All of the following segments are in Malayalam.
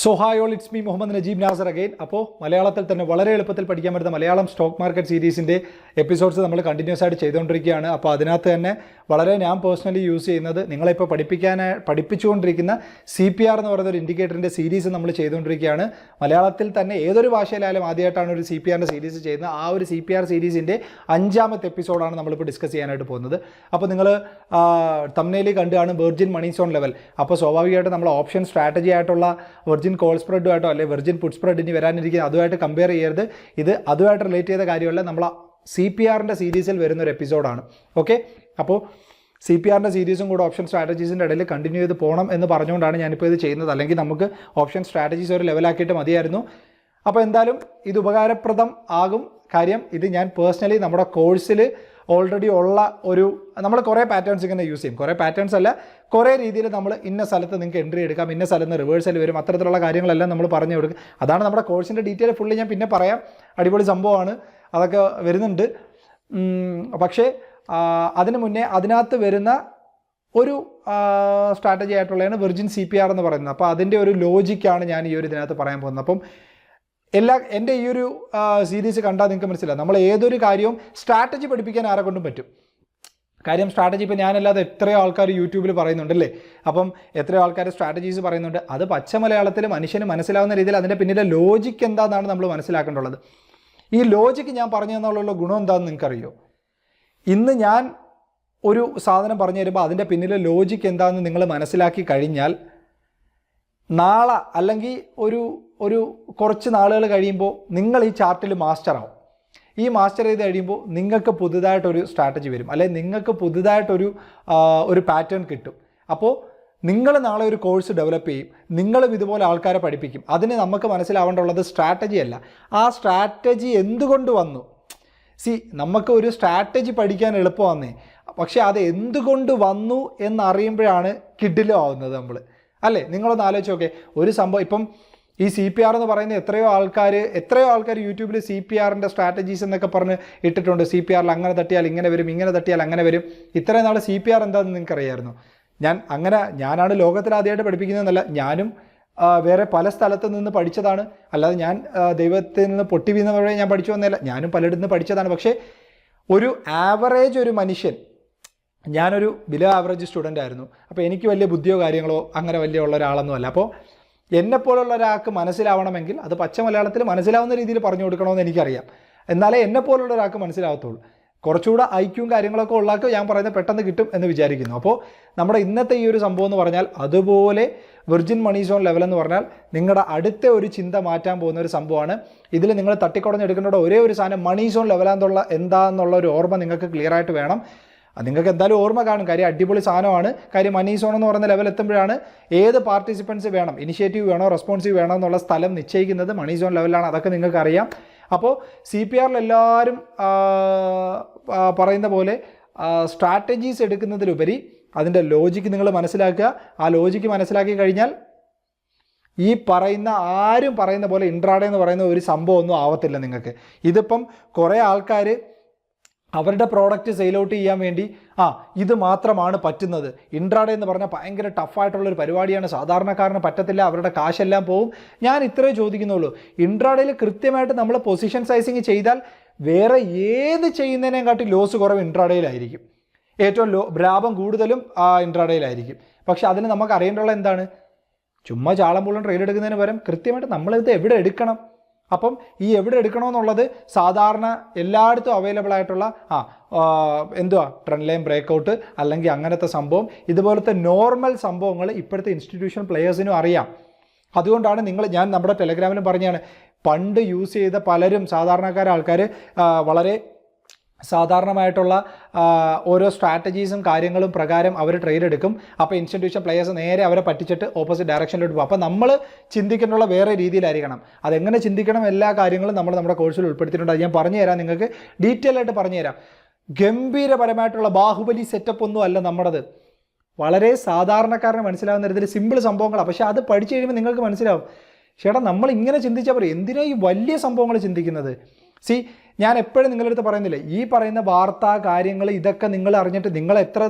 So hi all it's me Muhammad Najeeb Nasar again അപ്പോൾ മലയാളത്തിൽ തന്നെ വളരെ എളുപ്പത്തിൽ പഠിക്കാൻ പറ്റുന്ന മലയാളം സ്റ്റോക്ക് മാർക്കറ്റ് സീരീസിന്റെ എപ്പിസോഡ്സ് നമ്മൾ കണ്ടിന്യൂസ് ആയിട്ട് ചെയ്തുകൊണ്ടിരിക്കുകയാണ്. അപ്പോൾ അതിനകത്ത് തന്നെ വളരെ ഞാൻ പേഴ്സണലി യൂസ് ചെയ്യുന്നത് നിങ്ങളിപ്പോൾ പഠിപ്പിക്കാനായി പഠിപ്പിച്ചുകൊണ്ടിരിക്കുന്ന സി പി ആർ എന്ന് പറയുന്ന ഒരു ഇൻഡിക്കേറ്ററിന്റെ സീരീസ് നമ്മൾ ചെയ്തുകൊണ്ടിരിക്കുകയാണ്. മലയാളത്തിൽ തന്നെ ഏതൊരു ഭാഷയിലായാലും ആദ്യമായിട്ടാണ് ഒരു സി പി ആറിന്റെ സീരീസ് ചെയ്യുന്നത്. ആ ഒരു സി പി ആർ സീരീസിന്റെ അഞ്ചാമത്തെ എപ്പിസോഡാണ് നമ്മളിപ്പോൾ ഡിസ്കസ് ചെയ്യാനായിട്ട് പോകുന്നത്. അപ്പോൾ നിങ്ങൾ തമ്മിലി കണ്ടുകാണ് വെർജിൻ മണി സോൺ ലെവൽ അപ്പോൾ സ്വാഭാവികമായിട്ട് നമ്മൾ ഓപ്ഷൻ സ്ട്രാറ്റജി ആയിട്ടുള്ള വെർജിൻ കോൾ സ്പ്രെഡുമായിട്ടോ അല്ലെങ്കിൽ വെർജിൻ പുട്ട് സ്പ്രെഡ് ഇനി വരാനിരിക്കുന്ന അതുമായിട്ട് കമ്പയർ ചെയ്യരുത്. ഇത് അതുമായിട്ട് റിലേറ്റ് ചെയ്ത കാര്യമല്ല. നമ്മൾ സി പി ആറിന്റെ സീരീസിൽ വരുന്ന ഒരു എപ്പിസോഡാണ് ഓക്കെ അപ്പോൾ സി പി ആറിന്റെ സീരീസും കൂടെ ഓപ്ഷൻ സ്ട്രാറ്റജീസിന്റെ ഇടയിൽ കണ്ടിന്യൂ ചെയ്ത് പോകണം എന്ന് പറഞ്ഞുകൊണ്ടാണ് ഞാനിപ്പോൾ ഇത് ചെയ്യുന്നത്. അല്ലെങ്കിൽ നമുക്ക് ഓപ്ഷൻ സ്ട്രാറ്റജീസ് ഒരു ലെവലാക്കിയിട്ട് മതിയായിരുന്നു. അപ്പോൾ എന്തായാലും ഇത് ഉപകാരപ്രദം ആകും. കാര്യം ഇത് ഞാൻ പേഴ്സണലി നമ്മുടെ കോഴ്സിൽ ഓൾറെഡി ഉള്ള ഒരു നമ്മൾ കുറേ പാറ്റേൺസ് ഇങ്ങനെ യൂസ് ചെയ്യും. കുറേ പാറ്റേൺസ് അല്ല കുറേ രീതിയിൽ നമ്മൾ ഇന്ന സ്ഥലത്ത് നിങ്ങൾക്ക് എൻട്രി എടുക്കാം ഇന്ന സ്ഥലത്ത് റിവേഴ്സൽ വരും അത്തരത്തിലുള്ള കാര്യങ്ങളെല്ലാം നമ്മൾ പറഞ്ഞു കൊടുക്കും. അതാണ് നമ്മുടെ കോഴ്സിന്റെ ഡീറ്റെയിൽ ഫുള്ളി ഞാൻ പിന്നെ പറയാം. അടിപൊളി സംഭവമാണ്. അതൊക്കെ വരുന്നുണ്ട്. പക്ഷേ അതിന് മുന്നേ അതിനകത്ത് വരുന്ന ഒരു സ്ട്രാറ്റജി ആയിട്ടുള്ളതാണ് വെർജിൻ സി പി ആർ എന്ന് പറയുന്നത്. അപ്പോൾ അതിന്റെ ഒരു ലോജിക്കാണ് ഞാൻ ഈ ഒരു ഇതിനകത്ത് പറയാൻ പോകുന്നത്. അപ്പം എല്ലാ എന്റെ ഈ ഒരു സീരീസ് കണ്ടാൽ നിങ്ങൾക്ക് മനസ്സിലാവും നമ്മൾ ഏതൊരു കാര്യവും സ്ട്രാറ്റജി പഠിപ്പിക്കാൻ ആരെ കൊണ്ടും പറ്റും. കാര്യം സ്ട്രാറ്റജി ഇപ്പോൾ ഞാനല്ലാതെ എത്രയോ ആൾക്കാർ യൂട്യൂബിൽ പറയുന്നുണ്ടല്ലേ അപ്പം എത്രയോ ആൾക്കാർ സ്ട്രാറ്റജീസ് പറയുന്നുണ്ട്. അത് പച്ച മലയാളത്തിൽ മനുഷ്യന് മനസ്സിലാവുന്ന രീതിയിൽ അതിന്റെ പിന്നിലെ ലോജിക്ക് എന്താണെന്നാണ് നമ്മൾ മനസ്സിലാക്കേണ്ടുള്ളത് ഈ ലോജിക്ക് ഞാൻ പറഞ്ഞു തന്നുള്ള ഗുണം എന്താണെന്ന് നിങ്ങൾക്കറിയോ? ഇന്ന് ഞാൻ ഒരു സാധനം പറഞ്ഞു തരുമ്പോൾ അതിന്റെ പിന്നിലെ ലോജിക്ക് എന്താണെന്ന് നിങ്ങൾ മനസ്സിലാക്കി കഴിഞ്ഞാൽ നാളെ അല്ലെങ്കിൽ ഒരു ഒരു കുറച്ച് നാളുകൾ കഴിയുമ്പോൾ നിങ്ങൾ ഈ ചാർട്ടിൽ മാസ്റ്റർ ആവും. ഈ മാസ്റ്റർ ചെയ്ത് കഴിയുമ്പോൾ നിങ്ങൾക്ക് പുതുതായിട്ടൊരു സ്ട്രാറ്റജി വരും. അല്ലെങ്കിൽ നിങ്ങൾക്ക് പുതുതായിട്ടൊരു ഒരു പാറ്റേൺ കിട്ടും. അപ്പോൾ നിങ്ങൾ നാളെ ഒരു കോഴ്സ് ഡെവലപ്പ് ചെയ്യും. നിങ്ങളും ഇതുപോലെ ആൾക്കാരെ പഠിപ്പിക്കും. അതിന് നമുക്ക് മനസ്സിലാവേണ്ടുള്ളത് സ്ട്രാറ്റജി അല്ല. ആ സ്ട്രാറ്റജി എന്തുകൊണ്ട് വന്നു? സി നമുക്ക് ഒരു സ്ട്രാറ്റജി പഠിക്കാൻ എളുപ്പമാന്നേ. പക്ഷേ അത് എന്തുകൊണ്ട് വന്നു എന്നറിയുമ്പോഴാണ് കിഡിലും ആവുന്നത് നമ്മൾ അല്ലേ നിങ്ങളൊന്ന് ആലോചിച്ച് നോക്കെ. ഒരു സംഭവം ഇപ്പം ഈ സി പി ആർ എന്ന് പറയുന്ന എത്രയോ ആൾക്കാർ എത്രയോ ആൾക്കാർ യൂട്യൂബിൽ സി പി ആറിന്റെ സ്ട്രാറ്റജീസ് എന്നൊക്കെ പറഞ്ഞ് ഇട്ടിട്ടുണ്ട്. സി പി ആറിൽ അങ്ങനെ തട്ടിയാൽ ഇങ്ങനെ വരും ഇങ്ങനെ തട്ടിയാൽ അങ്ങനെ വരും. ഇത്രയും നാൾ സി പി ആർ എന്താണെന്ന് നിങ്ങൾക്ക് അറിയാമായിരുന്നു ഞാൻ അങ്ങനെ ഞാനാണ് ലോകത്തിൽ ആദ്യമായിട്ട് പഠിപ്പിക്കുന്നതെന്നല്ല ഞാനും വേറെ പല സ്ഥലത്ത് നിന്ന് പഠിച്ചതാണ്. അല്ലാതെ ഞാൻ ദൈവത്തിൽ നിന്ന് പൊട്ടി വീഴുന്നവരെ ഞാൻ പഠിച്ചു വന്നതല്ല. ഞാനും പലയിടത്തു നിന്ന് പഠിച്ചതാണ്. പക്ഷേ ഒരു ആവറേജ് ഒരു മനുഷ്യൻ ഞാനൊരു ബിലോ ആവറേജ് സ്റ്റുഡന്റ് ആയിരുന്നു. അപ്പോൾ എനിക്ക് വലിയ ബുദ്ധിയോ കാര്യങ്ങളോ അങ്ങനെ വലിയ ഉള്ള ഒരാളൊന്നുമല്ല അപ്പോൾ എന്നെപ്പോലുള്ള ഒരാൾക്ക് മനസ്സിലാവണമെങ്കിൽ അത് പച്ച മലയാളത്തിൽ മനസ്സിലാവുന്ന രീതിയിൽ പറഞ്ഞു കൊടുക്കണമെന്ന് എനിക്കറിയാം. എന്നാലേ എന്നെപ്പോലുള്ള ഒരാൾക്ക് മനസ്സിലാവത്തുള്ളൂ. കുറച്ചുകൂടെ ഐക്യവും കാര്യങ്ങളൊക്കെ ഉള്ളാക്ക് ഞാൻ പറയുന്നത് പെട്ടെന്ന് കിട്ടും എന്ന് വിചാരിക്കുന്നു. അപ്പോൾ നമ്മുടെ ഇന്നത്തെ ഈ ഒരു സംഭവം എന്ന് പറഞ്ഞാൽ അതുപോലെ വിർജിൻ മണി സോൺ ലെവൽ എന്ന് പറഞ്ഞാൽ നിങ്ങളുടെ അടുത്ത ഒരു ചിന്ത മാറ്റാൻ പോകുന്ന ഒരു സംഭവമാണ്. ഇതിൽ നിങ്ങൾ തട്ടിക്കുടഞ്ഞെടുക്കേണ്ട ഒരേ ഒരു സാധനം മണി സോൺ ലെവലാന്നുള്ള എന്താന്നുള്ള ഒരു ഓർമ്മ നിങ്ങൾക്ക് ക്ലിയർ ആയിട്ട് വേണം. അത് നിങ്ങൾക്ക് എന്തായാലും ഓർമ്മ കാണും. കാര്യം അടിപൊളി സാധനമാണ്. കാര്യം മണി സോൺ എന്ന് പറയുന്ന ലെവൽ എത്തുമ്പോഴാണ് ഏത് പാർട്ടിസിപ്പൻസ് വേണം? ഇനിഷ്യേറ്റീവ് വേണോ റെസ്പോൺസീവ് വേണോ എന്നുള്ള സ്ഥലം നിശ്ചയിക്കുന്നത് മണി സോൺ ലെവലാണ് അതൊക്കെ നിങ്ങൾക്ക് അറിയാം അപ്പോൾ സി പി ആറിൽ എല്ലാവരും പറയുന്ന പോലെ സ്ട്രാറ്റജീസ് എടുക്കുന്നതിലുപരി അതിന്റെ ലോജിക്ക് നിങ്ങൾ മനസ്സിലാക്കുക. ആ ലോജിക്ക് മനസ്സിലാക്കി കഴിഞ്ഞാൽ ഈ പറയുന്ന ആരും പറയുന്ന പോലെ ഇൻട്രാഡേ എന്ന് പറയുന്ന ഒരു സംഭവമൊന്നും ആവത്തില്ല നിങ്ങൾക്ക്. ഇതിപ്പം കുറേ ആൾക്കാർ അവരുടെ പ്രോഡക്റ്റ് സെയിൽ ഔട്ട് ചെയ്യാൻ വേണ്ടി ആ ഇത് മാത്രമാണ് പറ്റുന്നത്. ഇൻട്രാഡേ എന്ന് പറഞ്ഞാൽ ഭയങ്കര ടഫായിട്ടുള്ള ഒരു പരിപാടിയാണ്. സാധാരണക്കാരന് പറ്റത്തില്ല അവരുടെ കാശെല്ലാം പോവും. ഞാൻ ഇത്രേ ചോദിക്കുന്നുള്ളൂ. ഇൻട്രാഡേയിൽ കൃത്യമായിട്ട് നമ്മൾ പൊസിഷൻ സൈസിങ് ചെയ്താൽ വേറെ ഏത് ചെയ്യുന്നതിനേയും കാട്ടി ലോസ് കുറവ് ഇൻട്രാഡേയിലായിരിക്കും ഏറ്റവും ലോ ലാഭം കൂടുതലും ആ ഇൻട്രാഡേയിലായിരിക്കും പക്ഷെ അതിന് നമുക്ക് അറിയേണ്ടുള്ള എന്താണ്? ചുമ്മാ ചാളം പോലും ട്രേഡ് എടുക്കുന്നതിന് പകരം കൃത്യമായിട്ട് നമ്മളിത് എവിടെ എടുക്കണം? അപ്പം ഈ എവിടെ എടുക്കണമെന്നുള്ളത് സാധാരണ എല്ലായിടത്തും അവൈലബിൾ ആയിട്ടുള്ള ആ എന്തുവാ ട്രെൻഡ് ലൈൻ ബ്രേക്കൗട്ട് അല്ലെങ്കിൽ അങ്ങനത്തെ സംഭവം. ഇതുപോലത്തെ നോർമൽ സംഭവങ്ങൾ ഇപ്പോഴത്തെ ഇൻസ്റ്റിറ്റ്യൂഷൻ പ്ലെയേഴ്സിനും അറിയാം. അതുകൊണ്ടാണ് നിങ്ങൾ ഞാൻ നമ്മുടെ ടെലഗ്രാമിലും പറഞ്ഞാണ് പണ്ട് യൂസ് ചെയ്ത പലരും സാധാരണക്കാരാൾക്കാർ വളരെ സാധാരണമായിട്ടുള്ള ഓരോ സ്ട്രാറ്റജീസും കാര്യങ്ങളും പ്രകാരം അവർ ട്രേഡ് എടുക്കും. അപ്പോൾ ഇൻസ്റ്റിറ്റ്യൂഷൻ പ്ലെയേഴ്സ് നേരെ അവരെ പറ്റിച്ചിട്ട് ഓപ്പോസിറ്റ് ഡയറക്ഷനിലോട്ട് പോകും. അപ്പോൾ നമ്മൾ ചിന്തിക്കേണ്ടുള്ള വേറെ രീതിയിലായിരിക്കണം. അതെങ്ങനെ ചിന്തിക്കണം എല്ലാ കാര്യങ്ങളും നമ്മൾ നമ്മുടെ കോഴ്സിൽ ഉൾപ്പെടുത്തിയിട്ടുണ്ട്. അത് ഞാൻ പറഞ്ഞു തരാം നിങ്ങൾക്ക്. ഡീറ്റെയിൽ ആയിട്ട് പറഞ്ഞു തരാം. ഗംഭീരപരമായിട്ടുള്ള ബാഹുബലി സെറ്റപ്പ് ഒന്നും അല്ല നമ്മുടേത്. വളരെ സാധാരണക്കാരന് മനസ്സിലാവുന്ന തരത്തിൽ സിമ്പിൾ സംഭവങ്ങളാണ് പക്ഷേ അത് പഠിച്ചു കഴിയുമ്പോൾ നിങ്ങൾക്ക് മനസ്സിലാവും. ചേട്ടാ നമ്മൾ ഇങ്ങനെ ചിന്തിച്ചാൽ പറയും എന്തിനാ ഈ വലിയ സംഭവങ്ങൾ ചിന്തിക്കുന്നത്? സി ഞാൻ എപ്പോഴും നിങ്ങളുടെ അടുത്ത് പറയുന്നില്ലേ ഈ പറയുന്ന വാർത്താ കാര്യങ്ങൾ ഇതൊക്കെ നിങ്ങൾ അറിഞ്ഞിട്ട് നിങ്ങൾ എത്ര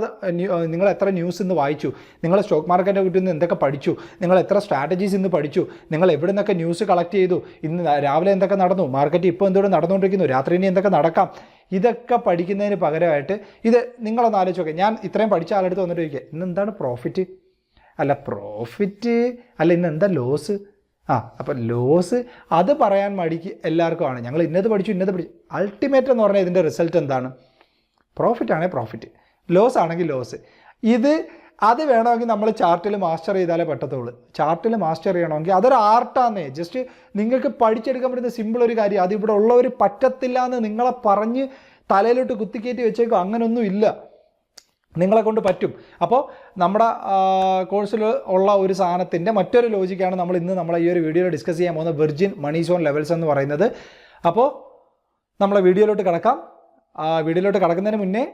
നിങ്ങൾ എത്ര ന്യൂസ് ഇന്ന് വായിച്ചു നിങ്ങൾ സ്റ്റോക്ക് മാർക്കറ്റിനെ കുറിച്ച് ഇന്ന് എന്തൊക്കെ പഠിച്ചു നിങ്ങൾ എത്ര സ്ട്രാറ്റജീസ് ഇന്ന് പഠിച്ചു നിങ്ങൾ എവിടെ നിന്നൊക്കെ ന്യൂസ് കളക്ട് ചെയ്തു ഇന്ന് രാവിലെ എന്തൊക്കെ നടന്നു മാർക്കറ്റ് ഇപ്പോൾ എന്തുകൊണ്ട് നടന്നുകൊണ്ടിരിക്കുന്നു രാത്രി ഇനി എന്തൊക്കെ നടക്കാം ഇതൊക്കെ പഠിക്കുന്നതിന് പകരമായിട്ട് ഇത് നിങ്ങളൊന്ന് ആലോചിച്ച് ഞാൻ ഇത്രയും പഠിച്ച ആളെടുത്ത് വന്നിട്ട് ചോദിക്കുക ഇന്ന് എന്താണ് പ്രോഫിറ്റ് അല്ല പ്രോഫിറ്റ് അല്ല ഇന്ന് എന്താ ലോസ് ആ അപ്പം ലോസ് അത് പറയാൻ മടിക്ക് എല്ലാവർക്കും ആണ് ഞങ്ങൾ ഇന്നത് പഠിച്ചു ഇന്നത് പഠിച്ചു. അൾട്ടിമേറ്റ് എന്ന് പറഞ്ഞാൽ ഇതിന്റെ റിസൾട്ട് എന്താണ്? പ്രോഫിറ്റ് ആണെങ്കിൽ പ്രോഫിറ്റ് ലോസ് ആണെങ്കിൽ ലോസ് ഇത് അത് വേണമെങ്കിൽ നമ്മൾ ചാർട്ടിൽ മാസ്റ്റർ ചെയ്താലേ പറ്റത്തുള്ളൂ. ചാർട്ടിൽ മാസ്റ്റർ ചെയ്യണമെങ്കിൽ അതൊരു ആർട്ടാന്നേ ജസ്റ്റ് നിങ്ങൾക്ക് പഠിച്ചെടുക്കാൻ പറ്റുന്ന സിമ്പിൾ ഒരു കാര്യം. അതിവിടെ ഉള്ളവർ പറ്റത്തില്ല എന്ന് നിങ്ങളെ പറഞ്ഞ് തലയിലോട്ട് കുത്തിക്കയറ്റി വെച്ചേക്കും. അങ്ങനൊന്നും ഇല്ല. നിങ്ങളെ കൊണ്ട് പറ്റും. അപ്പോൾ നമ്മുടെ കോഴ്സിൽ ഉള്ള ഒരു സാധനത്തിന്റെ മറ്റൊരു ലോജിക്കാണ് നമ്മൾ ഇന്ന് നമ്മളെ ഈ ഒരു വീഡിയോയിൽ ഡിസ്കസ് ചെയ്യാൻ പോകുന്ന വെർജിൻ മണി സോൺ ലെവൽസ് എന്ന് പറയുന്നത്. അപ്പോൾ നമ്മളെ വീഡിയോയിലോട്ട് കിടക്കാം. വീഡിയോയിലോട്ട് കിടക്കുന്നതിന് മുന്നേ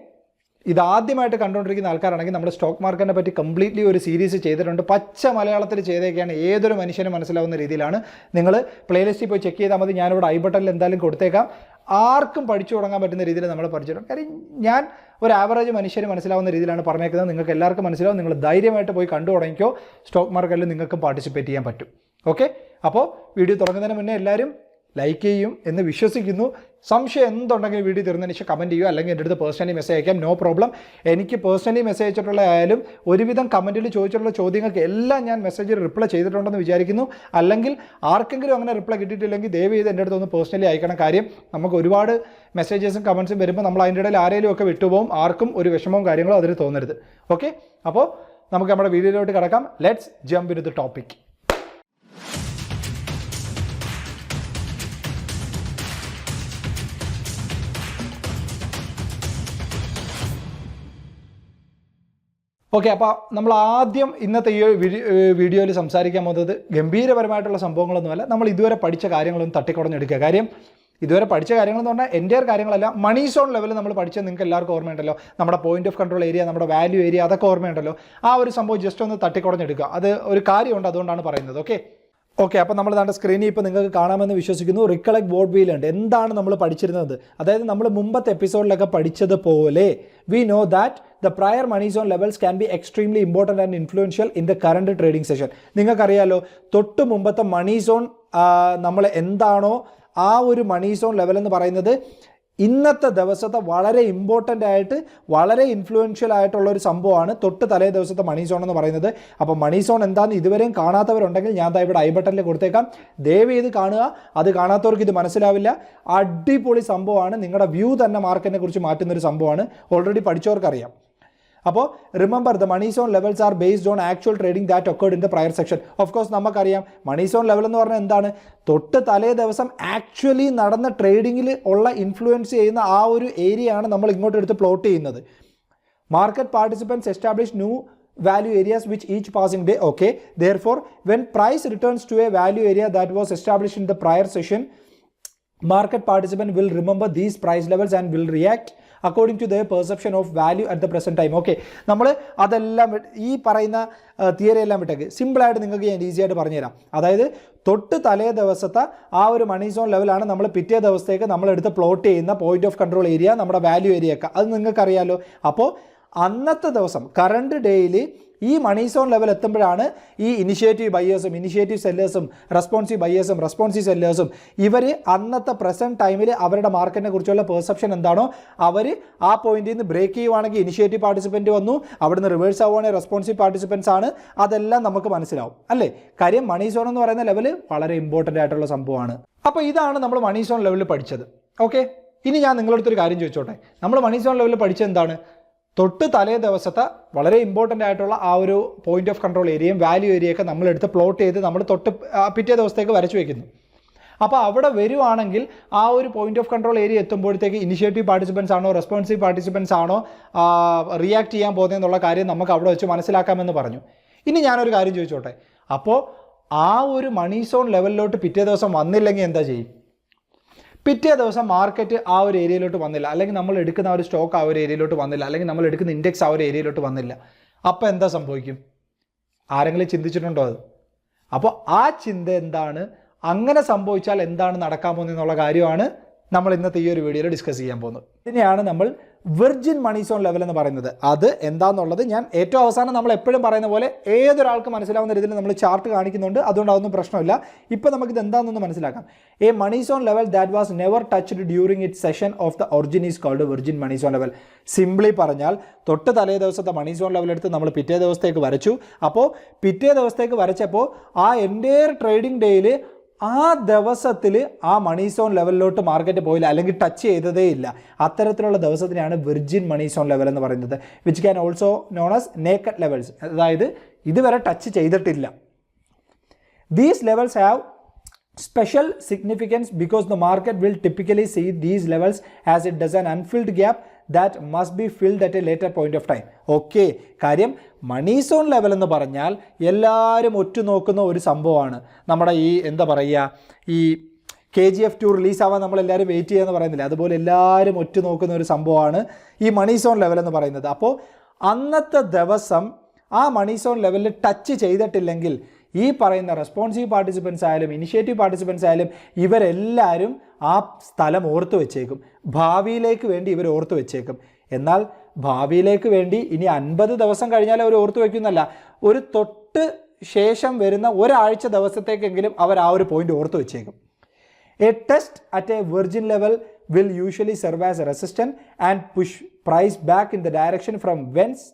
ഇതാദ്യമായിട്ട് കണ്ടുകൊണ്ടിരിക്കുന്ന ആൾക്കാരാണെങ്കിൽ നമ്മൾ സ്റ്റോക്ക് മാർക്കറ്റിനെ പറ്റി കംപ്ലീറ്റ്ലി ഒരു സീരീസ് ചെയ്തിട്ടുണ്ട്. പച്ച മലയാളത്തിൽ ചെയ്തേക്കാണ് ഏതൊരു മനുഷ്യനും മനസ്സിലാവുന്ന രീതിയിലാണ്. നിങ്ങൾ പ്ലേലിസ്റ്റിൽ പോയി ചെക്ക് ചെയ്താൽ മതി. ഞാനിവിടെ ഐ ബട്ടണിൽ എന്തായാലും കൊടുത്തേക്കാം. ആർക്കും പഠിച്ചു തുടങ്ങാൻ പറ്റുന്ന രീതിയിൽ നമ്മൾ പഠിച്ചിട്ടുണ്ട്. കാര്യം ഞാൻ ഒരു ആവറേജ് മനുഷ്യന് മനസ്സിലാവുന്ന രീതിയിലാണ് പറഞ്ഞേക്കുന്നത്. നിങ്ങൾക്ക് എല്ലാവർക്കും മനസ്സിലാവും. നിങ്ങൾ ധൈര്യമായിട്ട് പോയി കണ്ടു തുടങ്ങിക്കോ. സ്റ്റോക്ക് മാർക്കറ്റിൽ നിങ്ങൾക്കും പാർട്ടിസിപ്പേറ്റ് ചെയ്യാൻ പറ്റും. ഓക്കെ അപ്പോൾ വീഡിയോ തുടങ്ങുന്നതിന് മുന്നേ എല്ലാവരും ലൈക്ക് ചെയ്യും എന്ന് വിശ്വസിക്കുന്നു. സംശയം എന്തുണ്ടെങ്കിലും വീഡിയോ തീർന്നതിന് ശേഷം കമന്റ് ചെയ്യുക. അല്ലെങ്കിൽ എന്റെ അടുത്ത് പേഴ്സണലി മെസ്സേജ് അയക്കാം. നോ പ്രോബ്ലം എനിക്ക് പേഴ്സണലി മെസ്സേജ് അയച്ചിട്ടുള്ള ആയാലും ഒരുവിധം കമന്റിൽ ചോദിച്ചിട്ടുള്ള ചോദ്യങ്ങൾക്ക് എല്ലാം ഞാൻ മെസ്സേജിൽ റിപ്ലൈ ചെയ്തിട്ടുണ്ടെന്ന് വിചാരിക്കുന്നു. അല്ലെങ്കിൽ ആർക്കെങ്കിലും അങ്ങനെ റിപ്ലൈ കിട്ടിയിട്ടില്ലെങ്കിൽ ദയവ് ചെയ്ത് എന്റെ അടുത്ത് ഒന്ന് പേഴ്സണലി അയക്കണം കാര്യം. നമുക്ക് ഒരുപാട് മെസ്സേജസും കമൻസും വരുമ്പോൾ നമ്മൾ അതിന്റെ ഇടയിൽ ആരെങ്കിലും ഒക്കെ വിട്ടുപോകും ആർക്കും ഒരു വിഷമവും കാര്യങ്ങളോ അതിൽ തോന്നരുത്. ഓക്കെ അപ്പോൾ നമുക്ക് നമ്മുടെ വീഡിയോയിലോട്ട് കിടക്കാം. Let's jump in the topic okay അപ്പോൾ നമ്മൾ ആദ്യം ഇന്നത്തെ ഈ വീഡിയോയിൽ സംസാരിക്കാൻ പോകുന്നത് ഗംഭീരപരമായിട്ടുള്ള സംഭവങ്ങളൊന്നുമല്ല നമ്മൾ ഇതുവരെ പഠിച്ച കാര്യങ്ങളൊന്നും തട്ടിക്കുടഞ്ഞെടുക്കുക കാര്യം ഇതുവരെ പഠിച്ച കാര്യങ്ങളെന്ന് പറഞ്ഞാൽ എന്റെ കാര്യങ്ങളല്ല. മണി സോൺ ലെവലിൽ നമ്മൾ പഠിച്ച നിങ്ങൾക്ക് എല്ലാവർക്കും ഓർമ്മയുണ്ടല്ലോ. നമ്മുടെ പോയിന്റ് ഓഫ് കൺട്രോൾ ഏരിയ നമ്മുടെ വാല്യൂ ഏരിയ അതൊക്കെ ഓർമ്മയുണ്ടല്ലോ. ആ ഒരു സംഭവം ജസ്റ്റ് ഒന്ന് തട്ടിക്കുടഞ്ഞെടുക്കുക അത് ഒരു കാര്യമുണ്ട് അതുകൊണ്ടാണ് പറയുന്നത്. ഓക്കെ ഓക്കെ അപ്പോൾ നമ്മൾ നമ്മുടെ സ്ക്രീനിൽ ഇപ്പോൾ നിങ്ങൾക്ക് കാണാമെന്ന് വിശ്വസിക്കുന്നു. റിക്കളക്ട് ബോർഡ് വീൽ ഉണ്ട്. എന്താണ് നമ്മൾ പഠിച്ചിരുന്നത്? അതായത് നമ്മൾ മുമ്പത്തെ എപ്പിസോഡിലൊക്കെ പഠിച്ചതുപോലെ we know that the prior money zone levels can be extremely important and influential in the current trading session നിങ്ങൾക്കറിയാലോ തൊട്ട് മുമ്പത്തെ മണി സോൺ നമ്മൾ എന്താണോ ആ ഒരു മണി സോൺ ലെവൽ എന്ന് പറയുന്നത് ഇന്നത്തെ ദിവസത്തെ വളരെ ഇമ്പോർട്ടന്റ് ആയിട്ട് വളരെ ഇൻഫ്ലുവൻഷ്യൽ ആയിട്ടുള്ള ഒരു സംഭവമാണ് തൊട്ട് തലേ ദിവസത്തെ മണി സോൺ എന്ന് പറയുന്നത്. അപ്പോൾ മണി സോൺ എന്താണെന്ന് ഇതുവരെയും കാണാത്തവരുണ്ടെങ്കിൽ ഞാൻ ദാ ഇവിടെ ഐ ബട്ടണിൽ കൊടുത്തേക്കാം. ദയവ് ചെയ്ത് കാണുക. അത് കാണാത്തവർക്ക് ഇത് മനസ്സിലാവില്ല. അടിപൊളി സംഭവമാണ്. നിങ്ങളുടെ വ്യൂ തന്നെ മാർക്കറ്റിനെ കുറിച്ച് മാറ്റുന്നൊരു സംഭവമാണ്. ഓൾറെഡി പഠിച്ചവർക്കറിയാം. അപ്പോൾ remember the money zone levels are based on actual trading that occurred in the prior section of course നമുക്കറിയാം മണി സോൺ ലെവൽ എന്ന് പറഞ്ഞാൽ എന്താണ്? തൊട്ട് തലേ ദിവസം ആക്ച്വലി നടന്ന ട്രേഡിങ്ങിൽ ഉള്ള ഇൻഫ്ലുവൻസ് ചെയ്യുന്ന ആ ഒരു ഏരിയ ആണ് നമ്മൾ ഇങ്ങോട്ട് എടുത്ത് പ്ലോട്ട് ചെയ്യുന്നത്. Market participants establish new value areas which each passing day okay there when price returns to a value area that was established in the prior session market participant will remember these price levels and will react. According to the perception of value at the present time okay നമ്മൾ അതെല്ലാം ഈ പറയുന്ന തിയറി എല്ലാം വിട്ടേക്ക്. സിമ്പിളായിട്ട് നിങ്ങൾക്ക് ഞാൻ ഈസി ആയിട്ട് പറഞ്ഞുതരാം. അതായത് തൊട്ട് തലേ ദിവസത്തെ ആ ഒരു മണി സോൺ ലെവലാണ് നമ്മൾ പിറ്റേ ദിവസത്തേക്ക് നമ്മളെടുത്ത് പ്ലോട്ട് ചെയ്യുന്ന പോയിന്റ് ഓഫ് കൺട്രോൾ ഏരിയ നമ്മുടെ വാല്യൂ ഏരിയ ഒക്കെ. അത് നിങ്ങൾക്കറിയാലോ. അപ്പോൾ അന്നത്തെ ദിവസം കറണ്ട് ഡേയിൽ ഈ മണി സോൺ ലെവൽ എത്തുമ്പോഴാണ് ഈ ഇനിഷ്യേറ്റീവ് ബയേഴ്സും ഇനിഷ്യേറ്റീവ് സെല്ലേഴ്സും റെസ്പോൺസീവ് ബയേഴ്സും റെസ്പോൺസീവ് സെല്ലേഴ്സും ഇവർ അന്നത്തെ പ്രസന്റ് ടൈമിൽ അവരുടെ മാർക്കറ്റിനെ കുറിച്ചുള്ള പെർസെപ്ഷൻ എന്താണോ അവർ ആ പോയിന്റിൽ നിന്ന് ബ്രേക്ക് ചെയ്യുവാണെങ്കിൽ ഇനിഷ്യേറ്റീവ് പാർട്ടിസിപ്പന്റ് വന്നു അവിടുന്ന് റിവേഴ്സ് ആവുകയാണെങ്കിൽ റെസ്പോൺസീവ് പാർട്ടിസിപ്പൻസ് ആണ്. അതെല്ലാം നമുക്ക് മനസ്സിലാവും അല്ലേ? കാര്യം മണി സോൺ എന്ന് പറയുന്ന ലെവൽ വളരെ ഇമ്പോർട്ടന്റ് ആയിട്ടുള്ള സംഭവമാണ്. അപ്പോൾ ഇതാണ് നമ്മൾ മണി സോൺ ലെവലിൽ പഠിച്ചത് ഓക്കെ ഇനി ഞാൻ നിങ്ങളടുത്തൊരു കാര്യം ചോദിച്ചോട്ടെ? നമ്മൾ മണി സോൺ ലെവലിൽ പഠിച്ചത് എന്താണ്? തൊട്ട് തലേ ദിവസത്തെ വളരെ ഇമ്പോർട്ടന്റ് ആയിട്ടുള്ള ആ ഒരു പോയിന്റ് ഓഫ് കൺട്രോൾ ഏരിയയും വാല്യൂ ഏരിയയൊക്കെ നമ്മളെടുത്ത് പ്ലോട്ട് ചെയ്ത് നമ്മൾ തൊട്ട് പിറ്റേ ദിവസത്തേക്ക് വരച്ചു വയ്ക്കുന്നു അപ്പോൾ അവിടെ വരുവാണെങ്കിൽ ആ ഒരു പോയിന്റ് ഓഫ് കൺട്രോൾ ഏരിയ എത്തുമ്പോഴത്തേക്ക് ഇനിഷ്യേറ്റീവ് പാർട്ടിസിപ്പൻസ് ആണോ റെസ്പോൺസീവ് പാർട്ടിസിപ്പൻസ് ആണോ റിയാക്ട് ചെയ്യാൻ പോകുന്നതെന്നുള്ള കാര്യം നമുക്ക് അവിടെ വെച്ച് മനസ്സിലാക്കാമെന്ന് പറഞ്ഞു. ഇനി ഞാനൊരു കാര്യം ചോദിച്ചോട്ടെ. അപ്പോൾ ആ ഒരു മണി സോൺ ലെവലിലോട്ട് പിറ്റേ ദിവസം വന്നില്ലെങ്കിൽ എന്താ ചെയ്യും? പിറ്റേ ദിവസം മാർക്കറ്റ് ആ ഒരു ഏരിയയിലോട്ട് വന്നില്ല. അല്ലെങ്കിൽ നമ്മൾ എടുക്കുന്ന ആ ഒരു സ്റ്റോക്ക് ആ ഒരു ഏരിയയിലോട്ട് വന്നില്ല. അല്ലെങ്കിൽ നമ്മൾ എടുക്കുന്ന ഇൻഡെക്സ് ആ ഒരു ഏരിയയിലോട്ട് വന്നില്ല. അപ്പോൾ എന്താ സംഭവിക്കും? ആരെങ്കിലും ചിന്തിച്ചിട്ടുണ്ടോ അത്? അപ്പോൾ ആ ചിന്ത എന്താണ്? അങ്ങനെ സംഭവിച്ചാൽ എന്താണ് നടക്കാൻ പോകുന്നത് എന്നുള്ള കാര്യമാണ് നമ്മൾ ഇന്നത്തെ ഈ ഒരു വീഡിയോയിൽ ഡിസ്കസ് ചെയ്യാൻ പോകുന്നത് ഇതിനെയാണ് നമ്മൾ വെർജിൻ മണി സോൺ ലെവൽ എന്ന് പറയുന്നത്. അത് എന്താണെന്നുള്ളത് ഞാൻ ഏറ്റവും അവസാനം നമ്മൾ എപ്പോഴും പറയുന്ന പോലെ ഏതൊരാൾക്ക് മനസ്സിലാവുന്ന രീതിയിൽ നമ്മൾ ചാർട്ട് കാണിക്കുന്നുണ്ട്. അതുകൊണ്ട് അതൊന്നും പ്രശ്നമില്ല. ഇപ്പോൾ നമുക്കിത് എന്താണെന്നൊന്ന് മനസ്സിലാക്കാം. A money zone level that was never touched during it session of the origin is called virgin money zone level simply പറഞ്ഞാൽ തൊട്ട് തലേ ദിവസത്തെ മണി സോൺ ലെവൽ എടുത്ത് നമ്മൾ പിറ്റേ ദിവസത്തേക്ക് വരച്ചു. അപ്പോൾ പിറ്റേ ദിവസത്തേക്ക് വരച്ചപ്പോൾ ആ എന്റെ ട്രേഡിംഗ് ഡേയിൽ ആ ദിവസത്തിൽ ആ മണി സോൺ ലെവലിലോട്ട് മാർക്കറ്റ് പോയില്ല അല്ലെങ്കിൽ ടച്ച് ചെയ്തതേ ഇല്ല. അത്തരത്തിലുള്ള ദിവസത്തിനാണ് വിർജിൻ മണി സോൺ ലെവൽ എന്ന് പറയുന്നത് which can also known as naked levels അതായത് ഇതുവരെ ടച്ച് ചെയ്തിട്ടില്ല. These levels have special significance because the market will typically see these levels as it does an unfilled gap that must be filled at a later point of time okay കാര്യം മണി സോൺ ലെവൽ എന്ന് പറഞ്ഞാൽ എല്ലാവരും ഒറ്റുനോക്കുന്ന ഒരു സംഭവമാണ്. നമ്മുടെ ഈ എന്താ പറയുക ഈ കെ ജി എഫ് ടു റിലീസാവാൻ നമ്മളെല്ലാവരും വെയിറ്റ് ചെയ്യുക പറയുന്നില്ല? അതുപോലെ എല്ലാവരും ഒറ്റുനോക്കുന്ന ഒരു സംഭവമാണ് ഈ മണി സോൺ ലെവൽ എന്ന് പറയുന്നത്. അപ്പോൾ അന്നത്തെ ദിവസം ആ മണി സോൺ ലെവലിൽ ടച്ച് ചെയ്തിട്ടില്ലെങ്കിൽ ഈ പറയുന്ന റെസ്പോൺസീവ് പാർട്ടിസിപ്പൻസ് ആയാലും ഇനിഷ്യേറ്റീവ് പാർട്ടിസിപ്പൻസ് ആയാലും ഇവരെല്ലാവരും ആ സ്ഥലം ഓർത്തു വെച്ചേക്കും. ഭാവിയിലേക്ക് വേണ്ടി ഇവർ ഓർത്തു വെച്ചേക്കും. എന്നാൽ ഭാവിയിലേക്ക് വേണ്ടി ഇനി അൻപത് ദിവസം കഴിഞ്ഞാൽ അവർ ഓർത്തു വയ്ക്കുന്നല്ല ഒരു തൊട്ട് ശേഷം വരുന്ന ഒരാഴ്ച ദിവസത്തേക്കെങ്കിലും അവർ ആ ഒരു പോയിന്റ് ഓർത്തു വെച്ചേക്കും. A test at a virgin level will usually serve as resistant and push price back in the direction from whence